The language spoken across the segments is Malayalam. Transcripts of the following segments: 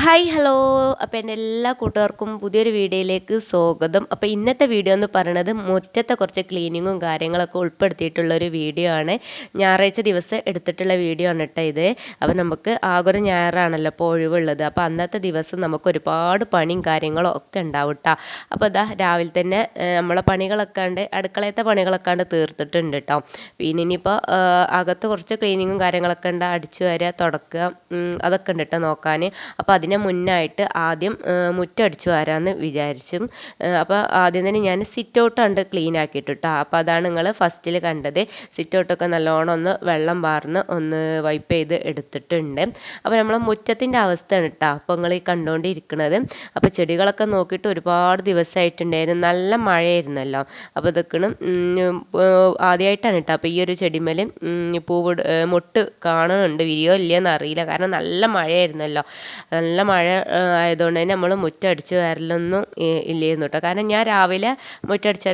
ഹായ് ഹലോ അപ്പോൾ എന്റെ എല്ലാ കൂട്ടുകാർക്കും പുതിയൊരു വീഡിയോയിലേക്ക് സ്വാഗതം. അപ്പോൾ ഇന്നത്തെ വീഡിയോ എന്ന് പറയുന്നത് മുറ്റത്തെ കുറച്ച് ക്ലീനിങ്ങും കാര്യങ്ങളൊക്കെ ഉൾപ്പെടുത്തിയിട്ടുള്ള ഒരു വീഡിയോ ആണ്. ഞായറാഴ്ച ദിവസം എടുത്തിട്ടുള്ള വീഡിയോ ആണ് കേട്ടോ ഇത്. അപ്പോൾ നമുക്ക് ആകൊരു ഞായറാണല്ലോ അപ്പോൾ ഒഴിവുള്ളത്. അപ്പോൾ അന്നത്തെ ദിവസം നമുക്ക് ഒരുപാട് പണിയും കാര്യങ്ങളും ഒക്കെ ഉണ്ടാവും കേട്ടോ അപ്പോൾ ഇതാ രാവിലെ തന്നെ നമ്മളെ പണികളൊക്കെ ഉണ്ട് അടുക്കളയത്തെ പണികളൊക്കെ ഉണ്ട് തീർത്തിട്ടുണ്ട് കേട്ടോ പിന്നെ ഇനിയിപ്പോൾ അകത്ത് കുറച്ച് ക്ലീനിങ്ങും കാര്യങ്ങളൊക്കെ ഉണ്ട് അടിച്ചു വരിക തുടക്കുക അതൊക്കെ ഉണ്ട് കേട്ടോ നോക്കാൻ. അപ്പോൾ അതിന് മുന്നായിട്ട് ആദ്യം മുറ്റടിച്ചു വരാമെന്ന് വിചാരിച്ചു. അപ്പോൾ ആദ്യം തന്നെ ഞാൻ സിറ്റ് ഔട്ട് ഉണ്ട് ക്ലീൻ ആക്കിയിട്ട് കേട്ടോ അപ്പോൾ അതാണ് നിങ്ങൾ ഫസ്റ്റിൽ കണ്ടത്. സിറ്റ് ഔട്ടൊക്കെ നല്ലോണം ഒന്ന് വെള്ളം വാർന്ന് ഒന്ന് വൈപ്പ് ചെയ്ത് എടുത്തിട്ടുണ്ട്. അപ്പോൾ നമ്മൾ മുറ്റത്തിന്റെ അവസ്ഥയാണ് കേട്ടോ അപ്പോൾ നിങ്ങൾ ഈ കണ്ടുകൊണ്ടിരിക്കുന്നത് അപ്പോൾ ചെടികളൊക്കെ നോക്കിയിട്ട് ഒരുപാട് ദിവസമായിട്ടുണ്ടായിരുന്നു നല്ല മഴയായിരുന്നല്ലോ. അപ്പോൾ ഇതൊക്കെ ആദ്യമായിട്ടാണ് കേട്ടോ അപ്പോൾ ഈ ഒരു ചെടിമേൽ പൂവ് മുട്ട് കാണുന്നുണ്ട്. വിരിയോ ഇല്ലയെന്ന് അറിയില്ല കാരണം നല്ല മഴയായിരുന്നല്ലോ. നല്ല മഴ ആയതുകൊണ്ട് തന്നെ നമ്മൾ മുറ്റടിച്ച് വരലൊന്നും ഇല്ലായിരുന്നു കേട്ടോ കാരണം ഞാൻ രാവിലെ മുറ്റടിച്ച്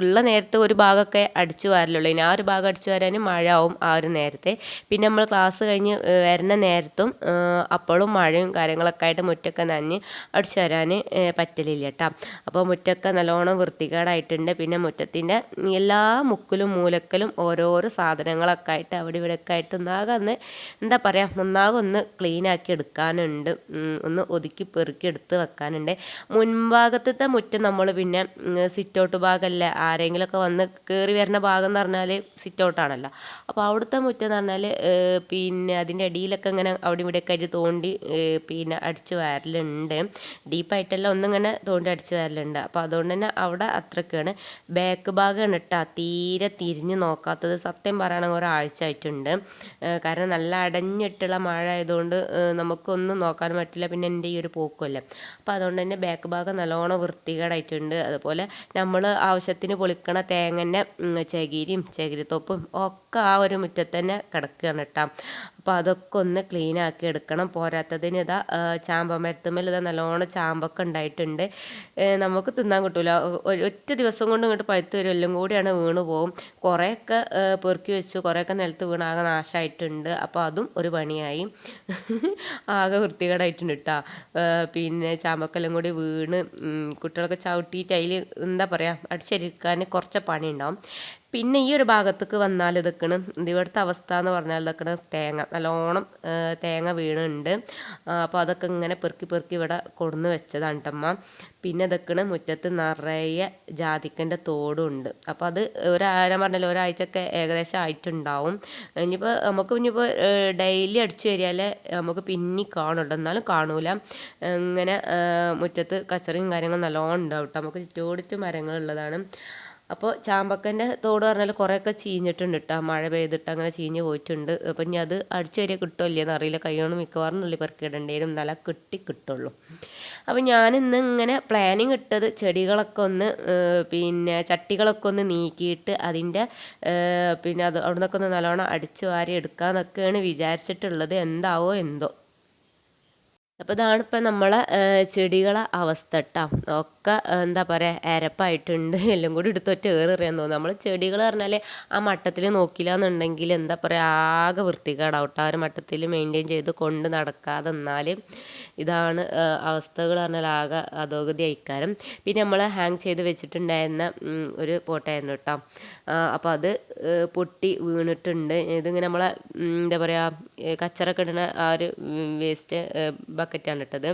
ഉള്ള നേരത്തെ ഒരു ഭാഗമൊക്കെ അടിച്ചു വരലുള്ളൂ. ഇനി ആ ഒരു ഭാഗം അടിച്ചു വരാൻ മഴ ആവും ആ ഒരു നേരത്തെ. പിന്നെ നമ്മൾ ക്ലാസ് കഴിഞ്ഞ് വരുന്ന നേരത്തും അപ്പോഴും മഴയും കാര്യങ്ങളൊക്കെ ആയിട്ട് മുറ്റൊക്കെ നനഞ്ഞ് അടിച്ചു വരാൻ പറ്റലില്ല കേട്ടോ അപ്പോൾ മുറ്റൊക്കെ നല്ലോണം വൃത്തികേടായിട്ടുണ്ട്. പിന്നെ മുറ്റത്തിന്റെ എല്ലാ മുക്കിലും മൂലക്കലും ഓരോരോ സാധനങ്ങളൊക്കെ ആയിട്ട് അവിടെ ഇവിടെയൊക്കെ ആയിട്ട് ഒന്നാകെ ഒന്ന് എന്താ പറയുക ഒന്നാകെ ഒന്ന് ക്ലീനാക്കി എടുക്കാനുണ്ട്. ഉം, ഒന്ന് ഒതുക്കി പെറുക്കി എടുത്ത് വെക്കാനുണ്ട്. മുൻഭാഗത്തെ മുറ്റം നമ്മൾ പിന്നെ സിറ്റൗട്ട് ഭാഗമല്ലേ ആരെങ്കിലുമൊക്കെ വന്ന് കയറി വരുന്ന ഭാഗം എന്ന് പറഞ്ഞാൽ സിറ്റ് ഔട്ടാണല്ലോ അപ്പോൾ അവിടുത്തെ മുറ്റം എന്ന് പറഞ്ഞാൽ പിന്നെ അതിന്റെ അടിയിലൊക്കെ ഇങ്ങനെ അവിടെ ഇവിടെയൊക്കെ ആയിട്ട് തോണ്ടി പിന്നെ അടിച്ചു വരലുണ്ട്. ഡീപ്പായിട്ടെല്ലാം ഒന്നിങ്ങനെ തോണ്ടി അടിച്ചു വരലുണ്ട്. അപ്പോൾ അതുകൊണ്ട് തന്നെ അവിടെ അത്രയ്ക്കാണ് ബാക്ക് ഭാഗമാണ് കേട്ടോ തീരെ തിരിഞ്ഞ് നോക്കാത്തത് സത്യം പറയുകയാണെങ്കിൽ ഒരാഴ്ച ആയിട്ടുണ്ട്. കാരണം നല്ല അടഞ്ഞിട്ടുള്ള മഴ ആയതുകൊണ്ട് ഏഹ് നമുക്കൊന്നും നോക്കാൻ പറ്റില്ല. പിന്നെ എന്റെ ഈ ഒരു പോക്കുമല്ലേ. അപ്പോൾ അതുകൊണ്ട് തന്നെ ബാക്ക് ഭാഗം നല്ലോണം വൃത്തികേടായിട്ടുണ്ട്. അതുപോലെ നമ്മൾ ആവശ്യത്തിന് പൊളിക്കണ തേങ്ങന്റെ ചകിരിയും ചകിരിത്തൊപ്പും ഒക്കെ ആ ഒരു മുറ്റത്ത് തന്നെ കിടക്കുകയാണ് കേട്ടോ. അപ്പോൾ അതൊക്കെ ഒന്ന് ക്ലീൻ ആക്കി എടുക്കണം. പോരാത്തതിന് ഇതാ ചാമ്പ മരത്തുമ്മൽ ഇതാ നല്ലോണം ചാമ്പൊക്കെ ഉണ്ടായിട്ടുണ്ട്. നമുക്ക് തിന്നാൻ കിട്ടൂല. ഒ- ഒ- ഒറ്റ ദിവസം കൊണ്ട് ഇങ്ങോട്ട് പഴുത്ത് വരും. എല്ലാം കൂടിയാണ് വീണ് പോകും കുറേയൊക്കെ പെറുക്കി വെച്ചു. കുറേയൊക്കെ നിലത്ത് വീണ് ആകെ നാശമായിട്ടുണ്ട് അപ്പോൾ അതും ഒരു പണിയായി. ആകെ വൃത്തികേടായിട്ടുണ്ട് കേട്ടോ പിന്നെ ചാമ്പക്കെല്ലാം കൂടി വീണ് കുട്ടികളൊക്കെ ചവിട്ടിയിട്ട് അതിൽ എന്താ പറയുക അടിച്ചെടുക്കാൻ കുറച്ച് പണി ഉണ്ടാവും പിന്നെ ഈ ഒരു ഭാഗത്തേക്ക് വന്നാൽ ഇതൊക്കെയാണ് ഇത് ഇവിടുത്തെ അവസ്ഥ എന്ന് പറഞ്ഞാൽ ഇതൊക്കെയാണ് തേങ്ങ. നല്ലോണം തേങ്ങ വീണുണ്ട്. അപ്പോൾ അതൊക്കെ ഇങ്ങനെ പെറുക്കി പെറുക്കി ഇവിടെ കൊടുന്ന് വെച്ചതാണ് കേട്ടമ്മ പിന്നെ ഇതൊക്കെയാണ് മുറ്റത്ത് നിറയെ ജാതിക്കന്റെ തോടും ഉണ്ട് അപ്പോൾ അത് ഒരു ഞാൻ പറഞ്ഞല്ലോ ഒരാഴ്ചയൊക്കെ ഏകദേശം ആയിട്ടുണ്ടാവും. ഇനിയിപ്പോൾ നമുക്ക് ഇനിയിപ്പോൾ ഡെയിലി അടിച്ചു വരിയാലേ നമുക്ക് പിന്നെ കാണുള്ളൂ. എന്നാലും കാണൂല. ഇങ്ങനെ മുറ്റത്ത് കച്ചറയും കാര്യങ്ങളും നല്ലോണം ഉണ്ടാവും കേട്ടോ നമുക്ക് ചുറ്റോടിച്ച് മരങ്ങളുള്ളതാണ്. അപ്പോൾ ചാമ്പക്കന്റെ തോട് പറഞ്ഞാൽ കുറേയൊക്കെ ചീഞ്ഞിട്ടുണ്ട് കേട്ടോ. മഴ പെയ്തിട്ട് അങ്ങനെ ചീഞ്ഞ് പോയിട്ടുണ്ട്. അപ്പോൾ ഇനി അത് അടിച്ചു വരിക കിട്ടുമോ എന്നറിയില്ല കൈകൊണ്ട് മിക്കവാറും നുള്ളി പെറുക്കിടേണ്ടി വരും നല്ല കിട്ടി കിട്ടുള്ളൂ. ഞാൻ ഇന്ന് ഇങ്ങനെ പ്ലാനിങ് ഇട്ടത് ചെടികളൊക്കെ ഒന്ന് പിന്നെ ചട്ടികളൊക്കെ ഒന്ന് നീക്കിയിട്ട് അതിന്റെ പിന്നെ അത് അവിടെ നിന്നൊക്കെ ഒന്ന് നല്ലോണം അടിച്ചു വാരി എടുക്കാമെന്നൊക്കെയാണ് വിചാരിച്ചിട്ടുള്ളത്. എന്താവോ എന്തോ. അപ്പോൾ ഇതാണ് നമ്മളെ ചെടികളെ അവസ്ഥ കേട്ടോ. ഒക്കെ എന്താ പറയുക അരപ്പായിട്ടുണ്ട്. എല്ലാം കൂടി എടുത്തൊറ്റ ഏറിറിയാൻ തോന്നുന്നു. നമ്മൾ ചെടികൾ പറഞ്ഞാൽ ആ മട്ടത്തിൽ നോക്കില്ല എന്നുണ്ടെങ്കിൽ എന്താ പറയുക ആകെ വൃത്തികേടാവും ട്ടോ. ആ ഒരു മട്ടത്തിൽ മെയിന്റെയിൻ ചെയ്ത് കൊണ്ട് നടക്കാതെ എന്നാൽ ഇതാണ് അവസ്ഥകൾ പറഞ്ഞാൽ ആകെ അധോഗതി അയക്കാരം പിന്നെ നമ്മൾ ഹാങ് ചെയ്ത് വെച്ചിട്ടുണ്ടായിരുന്ന ഒരു പോട്ടായിരുന്നു കേട്ടോ. അപ്പോൾ അത് പൊട്ടി വീണിട്ടുണ്ട്. ഇതിങ്ങനെ നമ്മളെ എന്താ പറയുക കച്ചറൊക്കെ ഇടുന്ന ആ ഒരു വേസ്റ്റ് ബക്കറ്റാണ് ഇട്ടത്.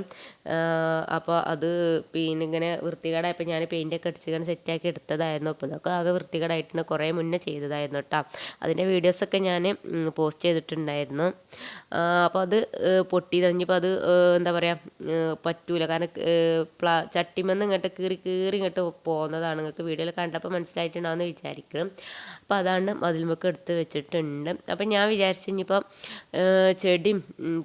അപ്പോൾ അത് പിന്നെ ഇങ്ങനെ വൃത്തികേടായപ്പോൾ ഞാൻ പെയിന്റൊക്കെ അടിച്ച് ഇങ്ങനെ സെറ്റാക്കി എടുത്തതായിരുന്നു. അപ്പോൾ ഇതൊക്കെ ആകെ വൃത്തികേടായിട്ടുണ്ട് കുറേ മുന്നേ ചെയ്തതായിരുന്നു കേട്ടോ അതിന്റെ വീഡിയോസൊക്കെ ഞാൻ പോസ്റ്റ് ചെയ്തിട്ടുണ്ടായിരുന്നു. അപ്പോൾ അത് പൊട്ടി കഴിഞ്ഞപ്പോൾ അത് എന്താ പറയുക പറ്റൂല. കാരണം പ്ലാ ചട്ടിമെന്ന് ഇങ്ങോട്ട് കീറി കീറി ഇങ്ങോട്ട് പോകുന്നതാണ് നിങ്ങൾക്ക് വീഡിയോയിൽ കണ്ടപ്പോൾ മനസ്സിലായിട്ടുണ്ടാവുമെന്ന് വിചാരിക്കും. അപ്പോൾ അതാണ് മതിൽമുക്ക് എടുത്ത് വെച്ചിട്ടുണ്ട്. അപ്പം ഞാൻ വിചാരിച്ചു ഇനിയിപ്പം ഏഹ്, ചെടിയും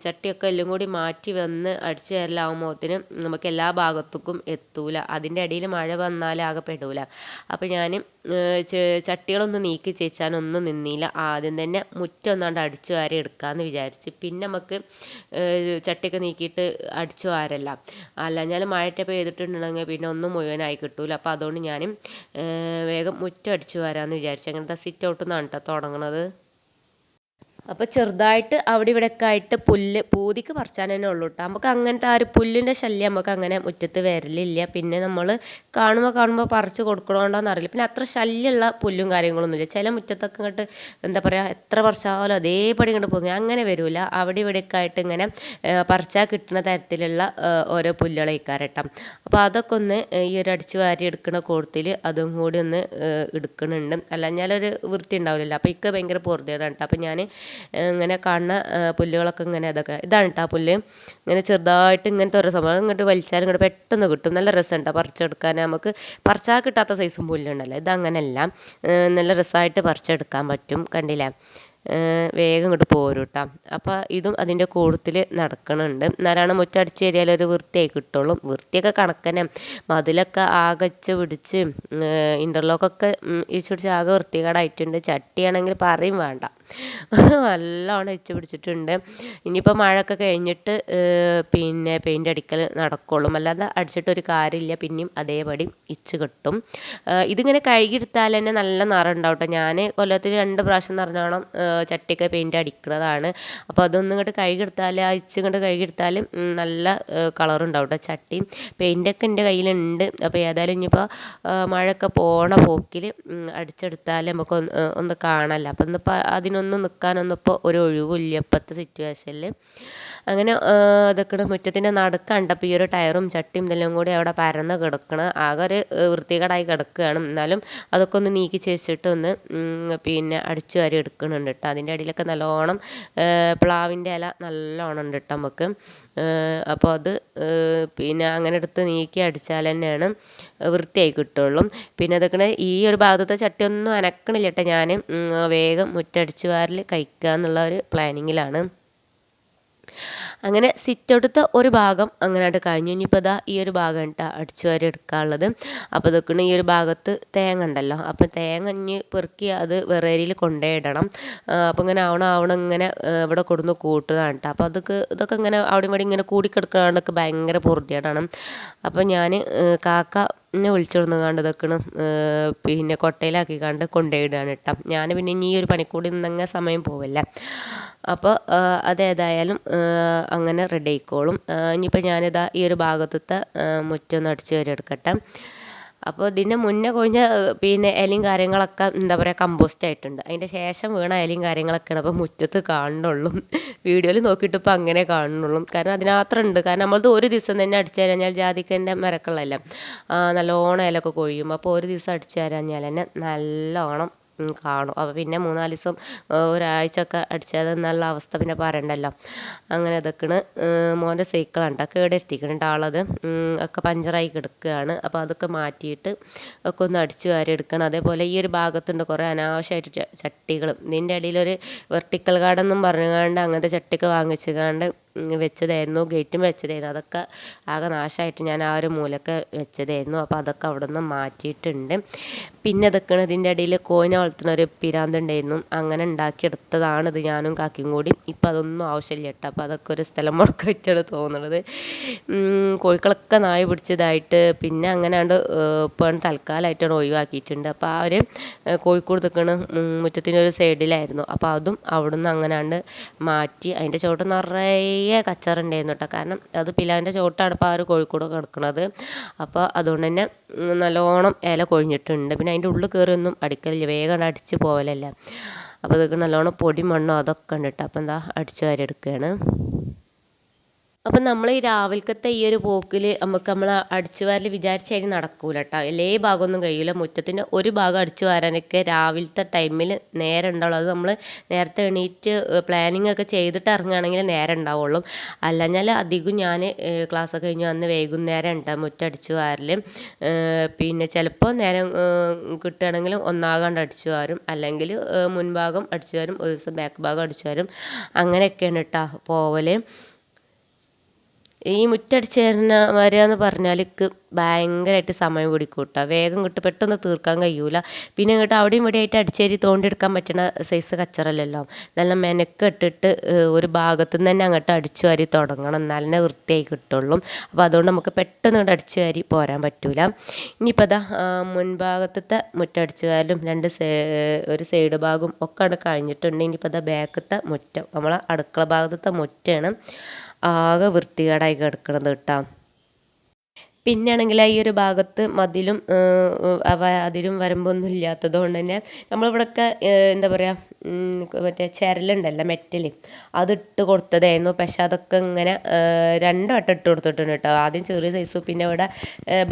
ചട്ടിയൊക്കെ എല്ലാം കൂടി മാറ്റി വന്ന് അടിച്ചു വരലാവുമ്പോഴത്തേന് നമുക്ക് എല്ലാ ഭാഗത്തേക്കും എത്തൂല. അതിന്റെ ഇടയിൽ മഴ വന്നാൽ ആകെ പെടൂല. അപ്പോൾ ഞാൻ ചട്ടികളൊന്നും നീക്കി ചേച്ചാനൊന്നും നിന്നില്ല ആദ്യം തന്നെ മുറ്റം ഒന്നാണ്ട് അടിച്ചു വാരി എടുക്കാമെന്ന് വിചാരിച്ച്. പിന്നെ നമുക്ക് ചട്ടിയൊക്കെ നീക്കിയിട്ട് അടിച്ചു വാരല്ല. അല്ല ഞാൻ മഴയൊക്കെ പെയ്തിട്ടുണ്ടെങ്കിൽ പിന്നെ ഒന്നും മുഴുവനായി കിട്ടൂല. അപ്പോൾ അതുകൊണ്ട് ഞാൻ വേഗം മുറ്റം അടിച്ചു വരാമെന്ന് വിചാരിച്ചു. അങ്ങനത്തെ സിറ്റ് ഔട്ട് നിന്നാണ് കേട്ടോ തുടങ്ങണത്? അപ്പോൾ ചെറുതായിട്ട് അവിടെ ഇവിടെയൊക്കെ ആയിട്ട് പുല്ല് പൂതിക്ക് പറിച്ചാൻ തന്നെ ഉള്ളൂ കേട്ടോ നമുക്ക് അങ്ങനത്തെ ആ ഒരു പുല്ലിന്റെ ശല്യം നമുക്ക് അങ്ങനെ മുറ്റത്ത് വരലില്ല. പിന്നെ നമ്മൾ കാണുമ്പോൾ കാണുമ്പോൾ പറിച്ച് കൊടുക്കണോണ്ടോന്ന് അറിയില്ല. പിന്നെ അത്ര ശല്യമുള്ള പുല്ലും കാര്യങ്ങളൊന്നുമില്ല. ചില മുറ്റത്തൊക്കെ ഇങ്ങോട്ട് എന്താ പറയുക എത്ര പറിച്ചാലും അതേപടി ഇങ്ങോട്ട് പോകും അങ്ങനെ വരില്ല അവിടെ ഇവിടെയൊക്കെ ആയിട്ട് ഇങ്ങനെ പറിച്ചാൽ കിട്ടുന്ന തരത്തിലുള്ള ഓരോ പുല്ലുകളേക്കാരട്ടോ അപ്പോൾ അതൊക്കെ ഒന്ന് ഈ ഒരു അടിച്ചു വാരി എടുക്കുന്ന കൂട്ടത്തിൽ അതും കൂടി ഒന്ന് എടുക്കുന്നുണ്ട് അല്ല ഞാനൊരു വൃത്തി ഉണ്ടാവില്ലല്ലോ. അപ്പോൾ ഇക്ക ഭയങ്കര പൂർത്തിയാണ് കേട്ടോ അപ്പോൾ ഞാൻ ഇങ്ങനെ കാണുന്ന പുല്ലുകളൊക്കെ ഇങ്ങനെ അതൊക്കെ ഇതാണ് കേട്ടോ ആ പുല്ല്. ഇങ്ങനെ ചെറുതായിട്ട് ഇങ്ങനത്തെ ഓരോ സംഭവം. ഇങ്ങോട്ട് വലിച്ചാലും ഇങ്ങോട്ട് പെട്ടെന്ന് കിട്ടും. നല്ല രസമുണ്ട് പറിച്ചെടുക്കാൻ നമുക്ക് പറിച്ചാൽ കിട്ടാത്ത സൈസും പുല്ലുണ്ടല്ലോ. ഇതങ്ങനെയല്ല. നല്ല രസമായിട്ട് പറിച്ചെടുക്കാൻ പറ്റും. കണ്ടില്ലേ? വേഗം ഇങ്ങോട്ട് പോരും കേട്ടോ അപ്പോൾ ഇതും അതിന്റെ കൂടത്തിൽ നടക്കണുണ്ട്. എന്നാലാണ് മുറ്റടിച്ച് ഏരിയയിൽ ഒരു വൃത്തിയായി കിട്ടുള്ളൂ. വൃത്തിയൊക്കെ കണക്കനെ മതിലൊക്കെ ആകച്ച് പിടിച്ച് ഇന്റർലോക്കൊക്കെ ഈച്ച് പിടിച്ച് ആകെ വൃത്തികേടായിട്ടുണ്ട്. ചട്ടിയാണെങ്കിൽ പറയും വേണ്ട. നല്ലോണം ഇച്ച് പിടിച്ചിട്ടുണ്ട്. ഇനിയിപ്പോൾ മഴയൊക്കെ കഴിഞ്ഞിട്ട് പിന്നെ പെയിന്റ് അടിക്കൽ നടക്കുള്ളൂ. അല്ലാതെ അടിച്ചിട്ടൊരു കാര്യമില്ല. പിന്നെയും അതേപടി ഇച്ച് കിട്ടും. ഇതിങ്ങനെ കഴുകിയെടുത്താൽ തന്നെ നല്ല നിറം ഞാൻ കൊല്ലത്തിൽ രണ്ട് പ്രാവശ്യം നിറഞ്ഞോണം ചട്ടിയൊക്കെ പെയിന്റ് അടിക്കുന്നതാണ്. അപ്പോൾ അതൊന്നും ഇങ്ങോട്ട് കഴുകിയെടുത്താൽ ആ ഇച്ച് ഇങ്ങോട്ട് കഴുകിയെടുത്താൽ നല്ല കളറുണ്ടാവും കേട്ടോ ചട്ടിയും പെയിന്റൊക്കെ എന്റെ കയ്യിലുണ്ട്. അപ്പോൾ ഏതായാലും ഇനിയിപ്പോൾ മഴയൊക്കെ പോണ പോക്കിൽ അടിച്ചെടുത്താൽ നമുക്ക് ഒന്ന് കാണാമല്ലോ അപ്പം ഇന്നിപ്പോൾ അതിനൊന്നും നിൽക്കാനൊന്നും ഇപ്പോൾ ഒരു ഒഴിവില്ല ഇപ്പോഴത്തെ സിറ്റുവേഷനിൽ അങ്ങനെ അതൊക്കെ മുറ്റത്തിന്റെ നടുക്കണ്ടപ്പോൾ ഈ ഒരു ടയറും ചട്ടിയും ഇതെല്ലാം കൂടി അവിടെ പരന്ന് കിടക്കണം. ആകെ ഒരു വൃത്തികേടായി കിടക്കുകയാണ് എന്നാലും അതൊക്കെ ഒന്ന് നീക്കി ചേച്ചിട്ട് ഒന്ന് പിന്നെ അടിച്ചു വാരി എടുക്കുന്നുണ്ട് കേട്ടോ അതിന്റെ അടിയിലൊക്കെ നല്ലോണം പ്ലാവിന്റെ ഇല നല്ലോണം ഉണ്ട് കേട്ടോ നമുക്ക് അപ്പോൾ അത് പിന്നെ അങ്ങനെ എടുത്ത് നീക്കി അടിച്ചാൽ തന്നെയാണ് വൃത്തിയായി കിട്ടുള്ളൂ. പിന്നെ അതൊക്കെ ഈ ഒരു ഭാഗത്തെ ചട്ടിയൊന്നും അനക്കണില്ല കേട്ടോ ഞാൻ. വേഗം മുറ്റടിച്ച് വാരൽ കഴിക്കുക എന്നുള്ള ഒരു പ്ലാനിങ്ങിലാണ് അങ്ങനെ സിറ്റൗട്ടത്തെ ഒരു ഭാഗം അങ്ങനെ കഴിഞ്ഞു. ഇനിയിപ്പോൾ ഇതാ ഈ ഒരു ഭാഗം കേട്ടോ അടിച്ചു വാരി എടുക്കാനുള്ളത് അപ്പോൾ ഇതൊക്കെ ഈ ഒരു ഭാഗത്ത് തേങ്ങ ഉണ്ടല്ലോ അപ്പോൾ തേങ്ങ ഇനി പെറുക്കി അത് വെറേരിയിൽ കൊണ്ടുപോയിടണം അപ്പോൾ ഇങ്ങനെ ആവണം ആവണം ഇങ്ങനെ ഇവിടെ കൊടുന്ന് കൂട്ടുന്നതാണ് കേട്ടോ അപ്പോൾ അതൊക്കെ ഇതൊക്കെ ഇങ്ങനെ അവിടെ ഇവിടെ ഇങ്ങനെ കൂടിക്കെടുക്കാണ്ടൊക്കെ ഭയങ്കര പൊറുതിയായിട്ടാണ് അപ്പോൾ ഞാൻ കാക്ക എന്നെ വിളിച്ചിരുന്നു കണ്ട് ഇതൊക്കെ പിന്നെ കൊട്ടയിലാക്കി കണ്ട് കൊണ്ടുപോയിടുകയാണ് കേട്ടോ ഞാൻ പിന്നെ ഇനി ഈ ഒരു പണിക്കൂടി നിന്നങ്ങ സമയം പോവില്ല. അപ്പോൾ അതേതായാലും അങ്ങനെ റെഡി ആയിക്കോളും. ഇനിയിപ്പോൾ ഞാനിതാ ഈ ഒരു ഭാഗത്തത്തെ മുറ്റൊന്ന് അടിച്ച് വരെ എടുക്കട്ടെ. അപ്പോൾ ഇതിന്റെ മുന്നേ കൊഴിഞ്ഞ പിന്നെ ഇലയും കാര്യങ്ങളൊക്കെ എന്താ പറയുക കമ്പോസ്റ്റ് ആയിട്ടുണ്ട്. അതിന്റെ ശേഷം വീണ ഇലയും കാര്യങ്ങളൊക്കെയാണ് അപ്പോൾ മുറ്റത്ത് കാണുന്നുള്ളൂ. വീഡിയോയിൽ നോക്കിയിട്ട് ഇപ്പോൾ അങ്ങനെ കാണുന്നുള്ളൂ. കാരണം അതിനകത്തുണ്ട് കാരണം നമ്മളത് ഒരു ദിവസം തന്നെ അടിച്ചു കഴിഞ്ഞാൽ ജാതിക്കന്റെ മരക്കുള്ളതല്ല നല്ലോണം ഇലൊക്കെ കൊഴിയും. അപ്പോൾ ഒരു ദിവസം അടിച്ചു കഴിഞ്ഞാൽ തന്നെ നല്ലോണം കാണും. അപ്പോൾ പിന്നെ മൂന്നാൽ ദിവസം ഒരാഴ്ച ഒക്കെ അടിച്ചാൽ നല്ല അവസ്ഥ പിന്നെ പറയണ്ടല്ലോ. അങ്ങനെ അതൊക്കെയാണ് മോന്റെ സൈക്കിളാണ് കേട്ടോ കേടെടുത്തിക്കണം ആളത് ഒക്കെ പഞ്ചറായി കിടക്കുകയാണ് അപ്പോൾ അതൊക്കെ മാറ്റിയിട്ട് ഒക്കെ ഒന്ന് അടിച്ചു വാരി എടുക്കണം. അതേപോലെ ഈ ഒരു ഭാഗത്തുണ്ട് കുറേ അനാവശ്യമായിട്ട് ചട്ടികളും. ഇതിന്റെ ഇടയിലൊരു വെർട്ടിക്കൽ ഗാർഡൻ എന്നും പറഞ്ഞുകൊണ്ട് അങ്ങനത്തെ ചട്ടിയൊക്കെ വാങ്ങിച്ചുകൊണ്ട് വെച്ചതായിരുന്നു. ഗേറ്റും വെച്ചതായിരുന്നു. അതൊക്കെ ആകെ നാശമായിട്ട് ഞാൻ ആ ഒരു മൂലൊക്കെ വെച്ചതായിരുന്നു. അപ്പോൾ അതൊക്കെ അവിടെ നിന്ന് മാറ്റിയിട്ടുണ്ട്. പിന്നെ അതൊക്കെയാണ് ഇതിന്റെ ഇടയിൽ കോയിനെ വളർത്തുന്ന ഒരു പിരാന്തുണ്ടായിരുന്നു അങ്ങനെ ഉണ്ടാക്കിയെടുത്തതാണ് ഇത് ഞാനും കാക്കിയും കൂടി. ഇപ്പം അതൊന്നും ആവശ്യമില്ല കേട്ടോ. അപ്പോൾ അതൊക്കെ ഒരു സ്ഥലം മുടക്കായിട്ടാണ് തോന്നുന്നത് കോഴികളൊക്കെ നായ പിടിച്ചതായിട്ട് പിന്നെ അങ്ങനെയാണ്ട് ഇപ്പം തൽക്കാലമായിട്ടാണ് ഒഴിവാക്കിയിട്ടുണ്ട്. അപ്പോൾ ആ ഒരു കോഴിക്കോട് നിൽക്കുന്ന മുറ്റത്തിന്റെ ഒരു സൈഡിലായിരുന്നു. അപ്പോൾ അതും അവിടുന്ന് അങ്ങനെയാണ്ട് മാറ്റി അതിന്റെ ചോട്ട് നിറയെ നിറയെ കച്ചറുണ്ടായിരുന്നു കേട്ടോ കാരണം അത് പിലാവിന്റെ ചോട്ടാണ് ഇപ്പോൾ ആ ഒരു കോഴിക്കോട് കിടക്കുന്നത് അപ്പോൾ അതുകൊണ്ട് തന്നെ നല്ലോണം ഇല കൊഴിഞ്ഞിട്ടുണ്ട്. പിന്നെ അതിന്റെ ഉള്ളിൽ കയറിയൊന്നും അടിക്കലില്ല. വേഗം അടിച്ച് പോകലല്ല അപ്പോൾ അതൊക്കെ നല്ലോണം പൊടി മണ്ണോ അതൊക്കെ ഉണ്ട് കേട്ടോ അപ്പോൾ എന്താ അടിച്ചു വാരി എടുക്കുകയാണ് അപ്പം നമ്മൾ ഈ രാവിലത്തെ ഈ ഒരു പോക്കിൽ നമുക്ക് നമ്മൾ അടിച്ചു വാരൽ വിചാരിച്ചാൽ നടക്കൂല കേട്ടോ എല്ലാ ഭാഗമൊന്നും കഴിയില്ല മുറ്റത്തിന്റെ ഒരു ഭാഗം അടിച്ചു വാരാനൊക്കെ രാവിലത്തെ ടൈമിൽ നേരം ഉണ്ടാവുള്ളൂ. അത് നമ്മൾ നേരത്തെ എണീറ്റ് പ്ലാനിങ് ഒക്കെ ചെയ്തിട്ട് ഇറങ്ങുകയാണെങ്കിൽ നേരം ഉണ്ടാവുള്ളൂ. അല്ലഞ്ഞാൽ അധികം ഞാൻ ക്ലാസ് ഒക്കെ കഴിഞ്ഞ് വന്ന് വൈകുന്നേരം ഉണ്ടാകും മുറ്റടിച്ചു വാരൽ പിന്നെ ചിലപ്പോൾ നേരം കിട്ടുകയാണെങ്കിൽ ഒന്നാകാണ്ട് അടിച്ചു വാരും. അല്ലെങ്കിൽ മുൻഭാഗം അടിച്ചു വാരും. ഒരു ദിവസം ബാക്ക് ഭാഗം അടിച്ചു വാരും. അങ്ങനെയൊക്കെയാണ് കേട്ടോ പോവൽ ഈ മുറ്റടിച്ച് വരിക എന്ന് പറഞ്ഞാൽ ഭയങ്കരമായിട്ട് സമയം പിടിക്കും വേഗം കിട്ടും പെട്ടെന്ന് തീർക്കാൻ കഴിയൂല. പിന്നെ ഇങ്ങോട്ട് അവിടെയും ഇവിടെ ആയിട്ട് അടിച്ചേരി തോണ്ടിയെടുക്കാൻ പറ്റുന്ന സൈസ് കച്ചറല്ലല്ലോ. നല്ല മെനക്കെട്ടിട്ട് ഒരു ഭാഗത്തു നിന്ന് തന്നെ അങ്ങോട്ട് അടിച്ചു വാരി തുടങ്ങണം. എന്നാലേ വൃത്തിയായി കിട്ടുള്ളൂ. അപ്പോൾ അതുകൊണ്ട് നമുക്ക് പെട്ടെന്ന് ഇങ്ങോട്ട് അടിച്ചു വാരി പോരാൻ പറ്റൂല. ഇനിയിപ്പോൾ അതാ മുൻഭാഗത്തെ മുറ്റടിച്ചു വാലും രണ്ട് ഒരു സൈഡ് ഭാഗവും ഒക്കെ അവിടെ കഴിഞ്ഞിട്ടുണ്ട്. ഇനിയിപ്പോൾ അതാ ബാക്കത്തെ മുറ്റം. നമ്മളെ അടുക്കള ഭാഗത്തെ മുറ്റാണ്. ആകെ വൃത്തികേടായി കിടക്കണത് കേട്ടോ പിന്നെയാണെങ്കിൽ ഈ ഒരു ഭാഗത്ത് മതിലും അതിലും വരമ്പൊന്നും ഇല്ലാത്തത് കൊണ്ട് തന്നെ നമ്മളിവിടെയൊക്കെ എന്താ പറയുക മറ്റേ ചിരലുണ്ടല്ലോ മെറ്റൽ അതിട്ട് കൊടുത്തതായിരുന്നു. പക്ഷെ അതൊക്കെ ഇങ്ങനെ രണ്ടു വട്ടം ഇട്ട് കൊടുത്തിട്ടുണ്ട് കേട്ടോ. ആദ്യം ചെറിയ സൈസ് പിന്നെ ഇവിടെ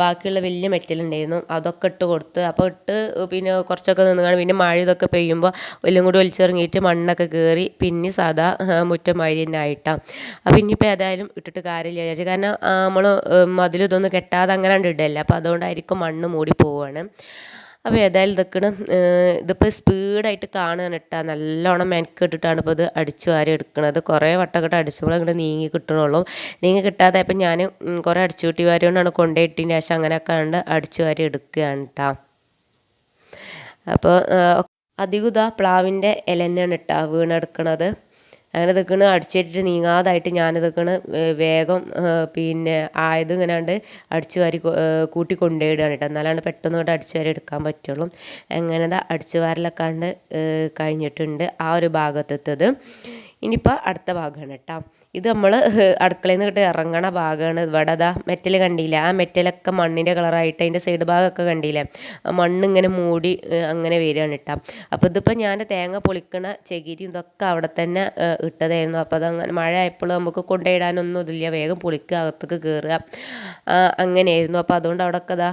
ബാക്കിയുള്ള വലിയ മെറ്റലുണ്ടായിരുന്നു. അതൊക്കെ ഇട്ട് കൊടുത്ത് അപ്പോൾ ഇട്ട് പിന്നെ കുറച്ചൊക്കെ നിന്നുകൊണ്ട് പിന്നെ മഴ ഇതൊക്കെ പെയ്യുമ്പോൾ എല്ലാം കൂടി ഒലിച്ചിറങ്ങിയിട്ട് മണ്ണൊക്കെ കയറി പിന്നെ സാധാ മുറ്റം മാതിരി തന്നെ ആയിട്ടാണ് അപ്പോൾ ഇനിയിപ്പോൾ ഏതായാലും ഇട്ടിട്ട് കാര്യമില്ല വിചാരിച്ചു. കാരണം നമ്മൾ മതിലിതൊന്നും കെട്ടാതെ അങ്ങനെ ഇടല്ലേ. അപ്പോൾ അതുകൊണ്ടായിരിക്കും മണ്ണ് മൂടി പോവുകയാണ് അപ്പോൾ ഏതായാലും ഇതൊക്കെയാണ് ഇതിപ്പോൾ സ്പീഡായിട്ട് കാണുകയാണ് ഇട്ടാൽ നല്ലോണം മെനക്കെട്ടിട്ടാണ് ഇപ്പോൾ ഇത് അടിച്ചു വാരി എടുക്കുന്നത് കുറേ വട്ടക്കെട്ട് അടിച്ചപ്പോൾ അങ്ങോട്ട് നീങ്ങി കിട്ടണുള്ളൂ. നീങ്ങി കിട്ടാതെ ഇപ്പം ഞാൻ കുറേ അടിച്ചു കൂട്ടി വാരി കൊണ്ടാണ് കൊണ്ടുപോയിട്ടതിന് ശേഷം അങ്ങനെയൊക്കെ കണ്ട് അടിച്ചു വാരി എടുക്കുകയാണ് കേട്ടോ അപ്പോൾ അധികം ഇതാ പ്ലാവിന്റെ ഇലന്നെയാണ് കേട്ടോ വീണെടുക്കണത് അങ്ങനെ ഇതൊക്കെയാണ് അടിച്ചേറ്റിട്ട് നീങ്ങാതായിട്ട് ഞാനിതൊക്കെയാണ് വേഗം പിന്നെ ആയത് ഇങ്ങനെയാണ്ട് അടിച്ചു വാരി കൂട്ടി കൊണ്ടുപോയിടുകയാണ് കേട്ടോ. എന്നാലാണ് പെട്ടെന്ന് കൊണ്ട് അടിച്ചു വാരി എടുക്കാൻ പറ്റുള്ളൂ. എങ്ങനെ അടിച്ചു വാരലൊക്കെ കണ്ട് കഴിഞ്ഞിട്ടുണ്ട് ആ ഒരു ഭാഗത്തെത്തത്. ഇനിയിപ്പോൾ അടുത്ത ഭാഗമാണ് കേട്ടോ ഇത് നമ്മൾ അടുക്കളയിൽ നിന്ന് ഇറങ്ങണ ഭാഗമാണ് ഇവിടെ അതാ മെറ്റൽ കണ്ടില്ല? ആ മെറ്റലൊക്കെ മണ്ണിന്റെ കളറായിട്ട് അതിന്റെ സൈഡ് ഭാഗമൊക്കെ കണ്ടില്ലേ? മണ്ണിങ്ങനെ മൂടി അങ്ങനെ വരികയാണ് കേട്ടോ അപ്പോൾ ഇതിപ്പോൾ ഞാൻ തേങ്ങ പൊളിക്കണ ചകിരി ഇതൊക്കെ അവിടെ തന്നെ ഇട്ടതായിരുന്നു. അപ്പോൾ അതങ്ങനെ മഴ ആയപ്പോൾ നമുക്ക് കൊണ്ടുപോയിടാനൊന്നും ഇതില്ല. വേഗം പൊളിക്കുക അകത്തേക്ക് കയറുക അങ്ങനെയായിരുന്നു. അപ്പോൾ അതുകൊണ്ട് അവിടെയൊക്കെ ഇതാ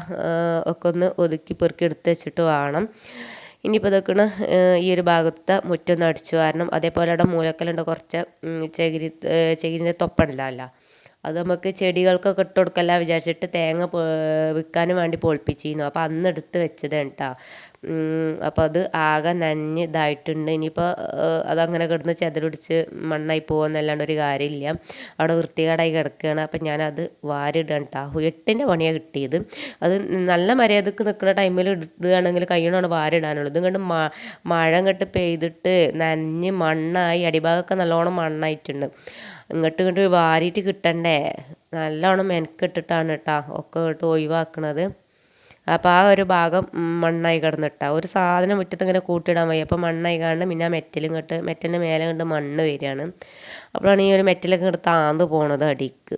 ഒക്കെ ഒന്ന് ഒതുക്കി പെറുക്കി എടുത്ത് വെച്ചിട്ട് വേണം. ഇനിയിപ്പോൾ ഇതൊക്കെയാണ് ഈ ഒരു ഭാഗത്തെ മുറ്റൊന്ന് അടിച്ചു കാരണം അതേപോലെ അവിടെ മൂലക്കലുണ്ട് കുറച്ച് ചകിരി ചകിരിന്റെ തൊപ്പണല്ലോ അത് നമുക്ക് ചെടികൾക്കൊക്കെ ഇട്ട് കൊടുക്കല്ല വിചാരിച്ചിട്ട് തേങ്ങ വിൽക്കാൻ വേണ്ടി പൊളിപ്പിച്ചിരുന്നു. അപ്പോൾ അന്ന് എടുത്ത് വെച്ചതാണ് കേട്ടോ അപ്പോൾ അത് ആകെ നനഞ്ഞ് ഇതായിട്ടുണ്ട്. ഇനിയിപ്പോൾ അതങ്ങനെ കിടന്ന് ചെതലുടിച്ച് മണ്ണായി പോകുമെന്നല്ലാണ്ട് ഒരു കാര്യമില്ല. അവിടെ വൃത്തികേടായി കിടക്കുകയാണ് അപ്പം ഞാനത് വാരിടാണ് കേട്ടോ എട്ടിന്റെ പണിയാണ് കിട്ടിയത്. അത് നല്ല മര്യാദയ്ക്ക് നിൽക്കുന്ന ടൈമിൽ ഇടുകയാണെങ്കിൽ കഴിയണമാണ് വാരിടാനുള്ളത് കണ്ട് മഴ കെട്ട് പെയ്തിട്ട് നനഞ്ഞ് മണ്ണായി അടിഭാഗമൊക്കെ നല്ലോണം മണ്ണായിട്ടുണ്ട്. ഇങ്ങോട്ട് ഇങ്ങോട്ട് വാരിയിട്ട് കിട്ടണ്ടേ? നല്ലോണം മെനക്കിട്ടിട്ടാണ് കേട്ടോ ഒക്കെ ഇങ്ങോട്ട് ഒഴിവാക്കണത്. അപ്പോൾ ആ ഒരു ഭാഗം മണ്ണായി കിടന്നിട്ടാ. ഒരു സാധനം മുറ്റത്ത് ഇങ്ങനെ കൂട്ടിയിടാൻ വയ്യ. അപ്പോൾ മണ്ണായി കാണുന്നത് പിന്നെ ആ മെറ്റലും ഇങ്ങോട്ട് മെറ്റലിന്റെ മേലെ കണ്ട് മണ്ണ് വരികയാണ്. അപ്പോഴാണ് ഈ ഒരു മെറ്റലൊക്കെ ഇങ്ങോട്ട് താന്ന് പോണത് അടിക്ക്.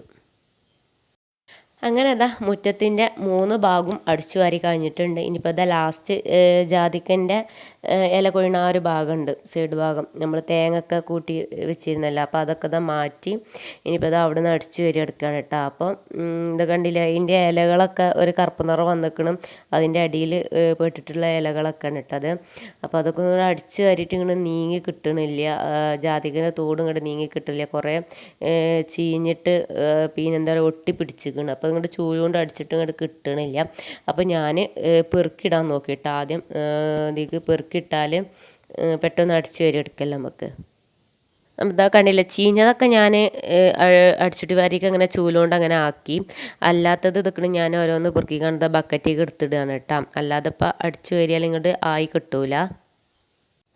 അങ്ങനെ അതാ മുറ്റത്തിന്റെ മൂന്ന് ഭാഗം അടിച്ചു വാരി കഴിഞ്ഞിട്ടുണ്ട്. ഇനിയിപ്പോൾ അതാ ലാസ്റ്റ് ജാതിക്കന്റെ ഇല കൊഴിയണ ആ ഒരു ഭാഗമുണ്ട് സൈഡ് ഭാഗം. നമ്മൾ തേങ്ങയൊക്കെ കൂട്ടി വെച്ചിരുന്നല്ലോ അപ്പോൾ അതൊക്കെ ഇതാ മാറ്റി ഇനിയിപ്പോൾ അത് അവിടെ നിന്ന് അടിച്ചു വരി എടുക്കുകയാണ് കേട്ടോ. അപ്പോൾ ഇത് കണ്ടില്ല അതിന്റെ ഇലകളൊക്കെ ഒരു കറുപ്പ് നിറം വന്നിക്കണം. അതിന്റെ അടിയിൽ പെട്ടിട്ടുള്ള ഇലകളൊക്കെയാണ് ഇട്ടത് അപ്പോൾ അതൊക്കെ ഇങ്ങനെ അടിച്ച് വരിയിട്ട് ഇങ്ങനെ നീങ്ങി കിട്ടണില്ല. ജാതികന്റെ തോടും ഇങ്ങോട്ട് നീങ്ങി കിട്ടില്ല കുറേ ചീഞ്ഞിട്ട് പിന്നെ എന്താ പറയുക ഒട്ടിപ്പിടിച്ചിരിക്കണം അപ്പോൾ ഇങ്ങോട്ട് ചൂൽ കൊണ്ട് അടിച്ചിട്ട് ഇങ്ങോട്ട് കിട്ടണില്ല. അപ്പോൾ ഞാൻ പെറുക്കിടാൻ നോക്കിയിട്ട് ആദ്യം. ഇതിക്ക് പെറുക്കി ഇട്ടാൽ പെട്ടെന്ന് അടിച്ചു വരും എടുക്കല്ല നമുക്ക്. ഇതാ കണ്ടില്ല ചീഞ്ഞതൊക്കെ ഞാൻ അടിച്ചിട്ട് വാരിക്ക് അങ്ങനെ ചൂലുകൊണ്ട് അങ്ങനെ ആക്കി. അല്ലാത്തത് ഇതൊക്കെ ഞാൻ ഓരോന്ന് പൊറുക്കി കണ്ട ബക്കറ്റിലേക്ക് എടുത്തിടുകയാണ് കേട്ടോ. അല്ലാതെ ഇപ്പം അടിച്ചു വരിയാൽ ഇങ്ങോട്ട് ആയി കിട്ടൂല.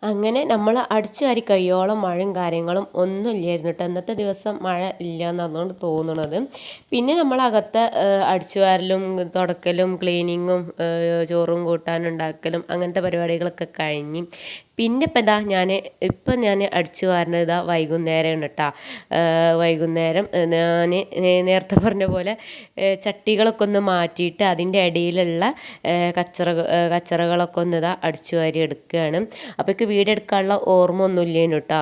അങ്ങനെ നമ്മൾ അടിച്ചു വാരി കഴിയോളം മഴയും കാര്യങ്ങളും ഒന്നും ഇല്ലായിരുന്നു കേട്ടോ അന്നത്തെ ദിവസം മഴ ഇല്ല എന്നാണ് തോന്നുന്നത് പിന്നെ നമ്മൾ അകത്തെ അടിച്ചു വാരലും തുടക്കലും ക്ലീനിങ്ങും ചോറും കൂട്ടാനുണ്ടാക്കലും അങ്ങനത്തെ പരിപാടികളൊക്കെ കഴിഞ്ഞ് പിന്നെ ഇപ്പം എന്താ ഞാൻ ഇപ്പം ഞാൻ അടിച്ചു വാരണത് ഇതാ വൈകുന്നേരമാണ് കേട്ടോ വൈകുന്നേരം ഞാൻ നേരത്തെ പറഞ്ഞ പോലെ ചട്ടികളൊക്കെ ഒന്ന് മാറ്റിയിട്ട് അതിന്റെ ഇടയിലുള്ള കച്ചറ കച്ചറകളൊക്കെ ഒന്ന് ഇതാ അടിച്ചു വാരി എടുക്കുകയാണ്. അപ്പോഴേക്ക് വീഡിയോ എടുക്കാനുള്ള ഓർമ്മ ഒന്നും ഇല്ലേനു കേട്ടോ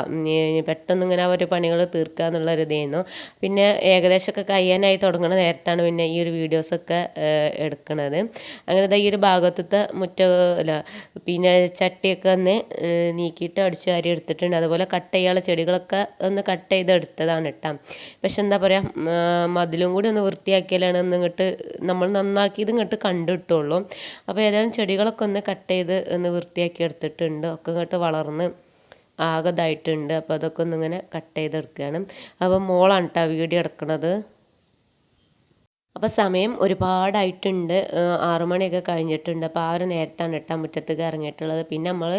പെട്ടെന്ന് ഇങ്ങനെ അവർ പണികൾ തീർക്കുക എന്നുള്ളൊരു ഇതായിരുന്നു പിന്നെ ഏകദേശമൊക്കെ കഴിയാനായി തുടങ്ങുന്ന നേരത്താണ് പിന്നെ ഈ ഒരു വീഡിയോസൊക്കെ എടുക്കുന്നത് അങ്ങനെ ഈ ഒരു ഭാഗത്തത്തെ മുറ്റ പിന്നെ ചട്ടിയൊക്കെ ഒന്ന് നീക്കിയിട്ട് അടിച്ചു വാരി എടുത്തിട്ടുണ്ട്. അതുപോലെ കട്ട് ചെയ്യാനുള്ള ചെടികളൊക്കെ ഒന്ന് കട്ട് ചെയ്ത് എടുത്തതാണ് കേട്ടോ പക്ഷെ എന്താ പറയുക മതിലും കൂടി ഒന്ന് വൃത്തിയാക്കിയാലാണ് ഒന്ന് ഇങ്ങോട്ട് നമ്മൾ നന്നാക്കിയത് ഇങ്ങോട്ട് കണ്ടിട്ടുള്ളൂ അപ്പോൾ ഏതായാലും ചെടികളൊക്കെ ഒന്ന് കട്ട് ചെയ്ത് ഒന്ന് വൃത്തിയാക്കി എടുത്തിട്ടുണ്ട്. ഒക്കെ ഇങ്ങോട്ട് വളർന്ന് ആകതായിട്ടുണ്ട്. അപ്പോൾ അതൊക്കെ ഒന്ന് ഇങ്ങനെ കട്ട് ചെയ്തെടുക്കുകയാണ്. അപ്പോൾ മോളാണ് കേട്ടോ വീഡിയോ എടുക്കണത്. അപ്പോൾ സമയം ഒരുപാടായിട്ടുണ്ട്. ആറു മണിയൊക്കെ കഴിഞ്ഞിട്ടുണ്ട്. അപ്പോൾ ആ ഒരു നേരത്താണ് കേട്ടോ മുറ്റത്തേക്ക് ഇറങ്ങിയിട്ടുള്ളത്. പിന്നെ നമ്മൾ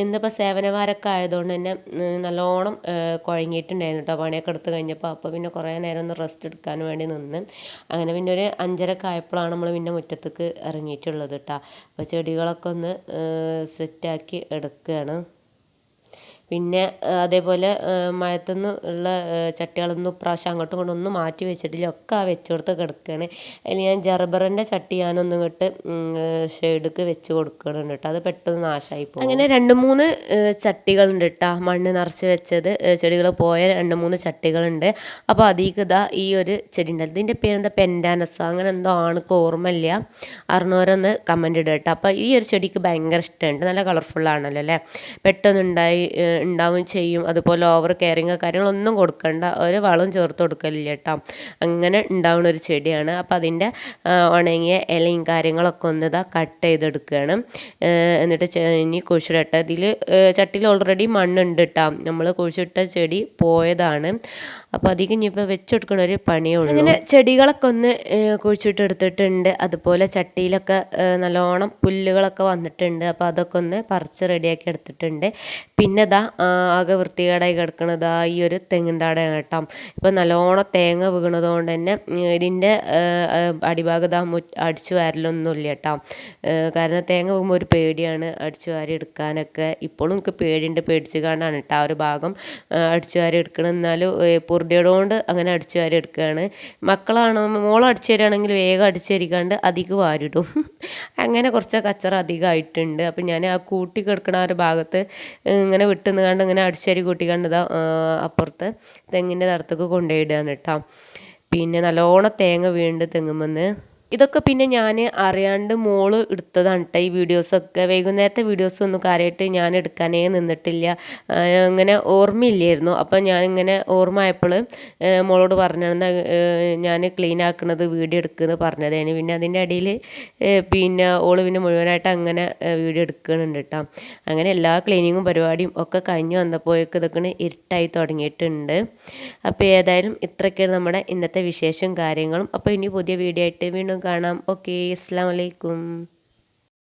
ഇന്നിപ്പോൾ സേവനവാരൊക്കെ ആയതുകൊണ്ട് തന്നെ നല്ലോണം കുഴങ്ങിയിട്ടുണ്ടായിരുന്നു കേട്ടോ പണിയൊക്കെ എടുത്ത് കഴിഞ്ഞപ്പോൾ അപ്പോൾ പിന്നെ കുറേ നേരം ഒന്ന് റെസ്റ്റ് എടുക്കാൻ വേണ്ടി നിന്ന്. അങ്ങനെ പിന്നെ ഒരു അഞ്ചരക്ക് ആയപ്പോഴാണ് നമ്മൾ പിന്നെ മുറ്റത്തേക്ക് ഇറങ്ങിയിട്ടുള്ളത് കേട്ടോ അപ്പോൾ ചെടികളൊക്കെ ഒന്ന് സെറ്റാക്കി എടുക്കുകയാണ് പിന്നെ അതേപോലെ മഴത്തു നിന്ന് ഉള്ള ചട്ടികളൊന്നും ഇപ്രാവശ്യം അങ്ങോട്ടും ഇങ്ങോട്ടും ഒന്നും മാറ്റി വെച്ചിട്ടില്ല. ഒക്കെ ആ വെച്ചുകൊടുത്ത് കിടക്കുകയാണ് അതിൽ ഞാൻ ജർബറിന്റെ ചട്ടി ഞാനൊന്നും ഇങ്ങോട്ട് ഷെയ്ഡ്ക്ക് വെച്ച് കൊടുക്കണുണ്ട് കേട്ടോ അത് പെട്ടെന്ന് നാശമായി പോകും. അങ്ങനെ രണ്ട് മൂന്ന് ചട്ടികളുണ്ട് കേട്ടോ മണ്ണ് നിറച്ച് വെച്ചത് ചെടികൾ പോയ രണ്ട് മൂന്ന് ചട്ടികളുണ്ട്. അപ്പോൾ അതിലേക്ക് ഈ ഒരു ചെടി ഉണ്ട് ഇതിന്റെ പേരെന്താ? പെൻഡാനസ അങ്ങനെ എന്തോ ആണ് ഓർമ്മയില്ല. അറിഞ്ഞവരൊന്ന് കമന്റ് ഇടുക കേട്ടോ അപ്പോൾ ഈ ഒരു ചെടിക്ക് ഭയങ്കര ഇഷ്ടമുണ്ട് നല്ല കളർഫുള്ളാണല്ലോ അല്ലേ പെട്ടെന്ന് ഉണ്ടായി ഏഹ് ഉണ്ടാവും ചെയ്യും. അതുപോലെ ഓവർ കെയറിങ് കാര്യങ്ങളൊന്നും കൊടുക്കണ്ട. ഒരു വളം ചേർത്ത് കൊടുക്കലില്ല കേട്ടോ. അങ്ങനെ ഉണ്ടാവുന്ന ഒരു ചെടിയാണ്. അപ്പോൾ അതിന്റെ ഉണങ്ങിയ ഇലയും കാര്യങ്ങളൊക്കെ ഒന്ന് ഇതാ കട്ട് ചെയ്തെടുക്കുകയാണ്. എന്നിട്ട് ഇനി കുഴിച്ചിടട്ടെ. ഇതിൽ ചട്ടിയിൽ ഓൾറെഡി മണ്ണുണ്ട് കേട്ടോ. നമ്മൾ കുഴിച്ചിട്ട ചെടി പോയതാണ്. അപ്പോൾ അധികം ഇനിയിപ്പോൾ വെച്ചെടുക്കണ ഒരു പണിയേ അങ്ങനെ ചെടികളൊക്കെ ഒന്ന് ഏഹ് കുഴിച്ചിട്ട് എടുത്തിട്ടുണ്ട്. അതുപോലെ ചട്ടിയിലൊക്കെ നല്ലോണം പുല്ലുകളൊക്കെ വന്നിട്ടുണ്ട്. അപ്പോൾ അതൊക്കെ ഒന്ന് പറിച്ച് റെഡിയാക്കി എടുത്തിട്ടുണ്ട്. പിന്നെ ഇതാ ആ, ആകെ വൃത്തികേടായി കിടക്കണത് ആ ഈ ഒരു തെങ്ങിൻ താടയാണ് കേട്ടോ. ഇപ്പം നല്ലോണം തേങ്ങ വീണത് കൊണ്ട് തന്നെ ഇതിന്റെ അടിഭാഗത അടിച്ചു വാരലൊന്നുമില്ല കേട്ടോ. കാരണം തേങ്ങ വീകുമ്പോൾ ഒരു പേടിയാണ് അടിച്ചു വാരി എടുക്കാനൊക്കെ. ഇപ്പോഴും എനിക്ക് പേടിയുണ്ട്. പേടിച്ച് കാണാണ് കേട്ടോ ആ ഒരു ഭാഗം ആ, അടിച്ചു വാരി എടുക്കണം എന്നാലും പൊറുതിയോടുകൊണ്ട് അങ്ങനെ അടിച്ചു വാരി എടുക്കുകയാണ് മക്കളാണ് മോൾ അടിച്ചു തരികയാണെങ്കിൽ വേഗം അടിച്ചു തരിക്കാണ്ട് അധികം വാരിടും. അങ്ങനെ കുറച്ച് കച്ചറ അധികമായിട്ടുണ്ട് അപ്പം ഞാൻ ആ കൂട്ടി കിടക്കണ ഒരു ഭാഗത്ത് ഇങ്ങനെ വിട്ടുന്ന് കണ്ട് ഇങ്ങനെ അടിച്ചരി കൂട്ടി കണ്ടതാ അപ്പുറത്ത് തെങ്ങിന്റെ തടത്തേക്ക് കൊണ്ടുപോയിടുകയാണ് കേട്ടോ. പിന്നെ നല്ലോണം തേങ്ങ വീണ്ട് തെങ്ങുമെന്ന്. ഇതൊക്കെ പിന്നെ ഞാൻ അറിയാണ്ട് മോൾ എടുത്തതാണ് കേട്ടോ ഈ വീഡിയോസൊക്കെ വൈകുന്നേരത്തെ വീഡിയോസ് ഒന്നും കാര്യമായിട്ട് ഞാൻ എടുക്കാനേ നിന്നിട്ടില്ല. അങ്ങനെ ഓർമ്മയില്ലായിരുന്നു. അപ്പം ഞാനിങ്ങനെ ഓർമ്മ ആയപ്പോൾ മോളോട് പറഞ്ഞിരുന്ന ഞാൻ ക്ലീൻ ആക്കുന്നത് വീഡിയോ എടുക്കുന്നത് പറഞ്ഞതേന്. പിന്നെ അതിന്റെ ഇടയിൽ പിന്നെ ഓൾ പിന്നെ മുഴുവനായിട്ട് അങ്ങനെ വീഡിയോ എടുക്കുന്നുണ്ട് കേട്ടോ അങ്ങനെ എല്ലാ ക്ലീനിങ്ങും പരിപാടിയും ഒക്കെ കഴിഞ്ഞ് വന്നപ്പോഴേക്ക് ഇതൊക്കെ ഇരുട്ടായി തുടങ്ങിയിട്ടുണ്ട്. അപ്പോൾ ഏതായാലും ഇത്രയൊക്കെയാണ് നമ്മുടെ ഇന്നത്തെ വിശേഷം കാര്യങ്ങളും. അപ്പോൾ ഇനി പുതിയ വീഡിയോ ആയിട്ട് വീണ്ടും കാണാം. ഓക്കെ അസ്സാം വലൈക്കും